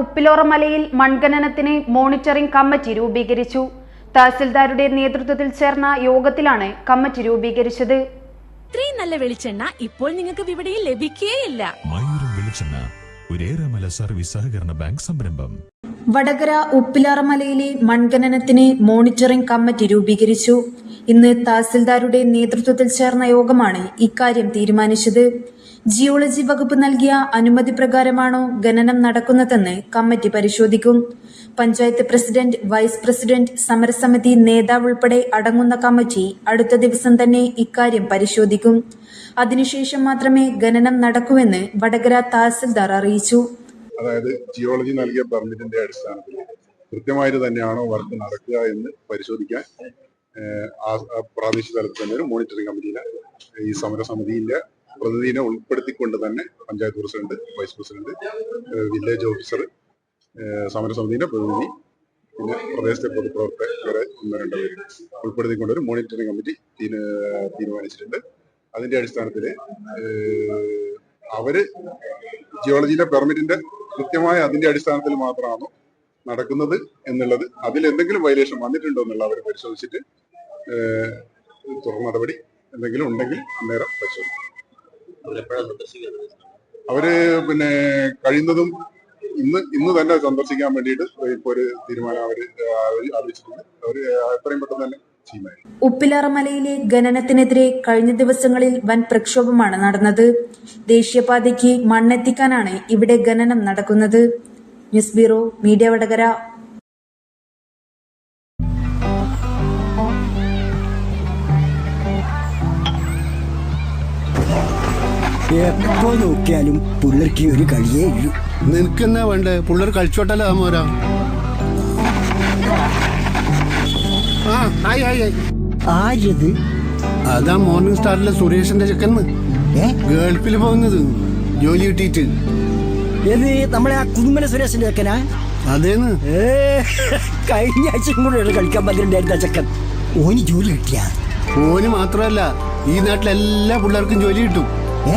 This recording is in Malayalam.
ഉപ്പിലോറമലയിൽ മൺഖനനത്തിന് മോണിറ്ററിംഗ് കമ്മിറ്റി രൂപീകരിച്ചു. തഹസിൽദാരുടെ നേതൃത്വത്തിൽ ചേർന്ന യോഗത്തിലാണ് കമ്മിറ്റി രൂപീകരിച്ചത്. ഇത്രയും നല്ല വെളിച്ചെണ്ണ ഇപ്പോൾ നിങ്ങൾക്ക് വിപണിയിൽ ലഭിക്കുകയില്ല മയൂരം വെളിച്ചെണ്ണ ഒരേറെമല സർവീസ് സഹകരണ ബാങ്ക് സംരംഭം. വടകര ഉപ്പിലാറമലയിലെ മൺഖനനത്തിന് മോണിറ്ററിംഗ് കമ്മിറ്റി രൂപീകരിച്ചു. ഇന്ന് തഹസിൽദാരുടെ നേതൃത്വത്തിൽ ചേർന്ന യോഗമാണ് ഇക്കാര്യം തീരുമാനിച്ചത്. ജിയോളജി വകുപ്പ് നൽകിയ അനുമതി പ്രകാരമാണോ ഖനനം നടക്കുന്നതെന്ന് കമ്മിറ്റി പരിശോധിക്കും. പഞ്ചായത്ത് പ്രസിഡന്റ് വൈസ് പ്രസിഡന്റ് സമരസമിതി നേതാവ് ഉൾപ്പെടെ അടങ്ങുന്ന കമ്മിറ്റി അടുത്ത ദിവസം തന്നെ ഇക്കാര്യം പരിശോധിക്കും. അതിനുശേഷം മാത്രമേ ഖനനം നടക്കൂവെന്ന് വടകര തഹസിൽദാർ അറിയിച്ചു. അതായത് ജിയോളജി നൽകിയ പെർമിറ്റിന്റെ അടിസ്ഥാനത്തിൽ കൃത്യമായിട്ട് തന്നെയാണോ വർക്ക് നടക്കുക എന്ന് പരിശോധിക്കാൻ ആ പ്രാദേശിക തലത്തിൽ തന്നെ ഒരു മോണിറ്ററിംഗ് കമ്മിറ്റിയിലെ ഈ സമരസമിതിയിലെ പ്രതിനിധിനെ ഉൾപ്പെടുത്തിക്കൊണ്ട് തന്നെ panchayat president vice president village officer സമരസമിതിയുടെ പ്രതിനിധി പിന്നെ പ്രദേശത്തെ പൊതുപ്രവർത്തകരെ ഒന്ന് രണ്ട് പേര് ഉൾപ്പെടുത്തിക്കൊണ്ട് ഒരു മോണിറ്ററിംഗ് കമ്മിറ്റി തീരു- തീരുമാനിച്ചിട്ടുണ്ട്. അതിന്റെ അടിസ്ഥാനത്തിൽ അവർ ജിയോളജിയിലെ പെർമിറ്റിന്റെ കൃത്യമായ അതിന്റെ അടിസ്ഥാനത്തിൽ മാത്രമാണോ നടക്കുന്നത് എന്നുള്ളത് അതിൽ എന്തെങ്കിലും വയലേഷൻ വന്നിട്ടുണ്ടോ എന്നുള്ള അവർ പരിശോധിച്ചിട്ട് തുടർ നടപടി എന്തെങ്കിലും ഉണ്ടെങ്കിൽ അന്നേരം പരിശോധിക്കും. അവർ പിന്നെ കഴിയുന്നതും ഇന്ന് ഇന്ന് തന്നെ സന്ദർശിക്കാൻ വേണ്ടിയിട്ട് ഇപ്പൊ ഒരു തീരുമാനം അവർ ആ- അറിയിച്ചിട്ടുണ്ട്. അവർ എത്രയും പെട്ടെന്ന് തന്നെ ഉപ്പിലാറമലയിലെ ഖനനത്തിനെതിരെ കഴിഞ്ഞ ദിവസങ്ങളിൽ വൻ പ്രക്ഷോഭമാണ് നടന്നത്. ദേശീയപാതയ്ക്ക് മണ്ണെത്തിക്കാനാണ് ഇവിടെ ഖനനം നടക്കുന്നത്. News bureau media Vadakara. എപ്പോ നോക്കിയാലും പിള്ളേർക്ക് ഒരു കളിയേ ഉള്ളൂ നിനക്കെന്നാ വേണ്ടേ? പിള്ളേർ കളിച്ചോട്ടല്ലോ താമോരാ ആ ഹായ് ഹായ് ആരത് അതാ മോർണിംഗ് സ്റ്റാറിലെ സുരേഷിന്റെ ചെക്കന്ന് ഏ? ഗൾഫിൽ പോകുന്നത്. ജോലി കിട്ടിയിട്ട്. ഏത്? നമ്മളെ ആ കുതുമല സുരേഷിന്റെ ചെക്കനാ? അതേന്ന്. ഏ കഴിഞ്ഞ ആഴ്ചയും കൂടെ കളിക്കാൻ പറ്റിണ്ടായിരുന്ന ചെക്കൻ. ഓന് ജോലി കിട്ടിയ? ഓന് മാത്രമല്ല ഈ നാട്ടിലെല്ലാ പിള്ളേർക്കും ജോലി കിട്ടും. ഏ?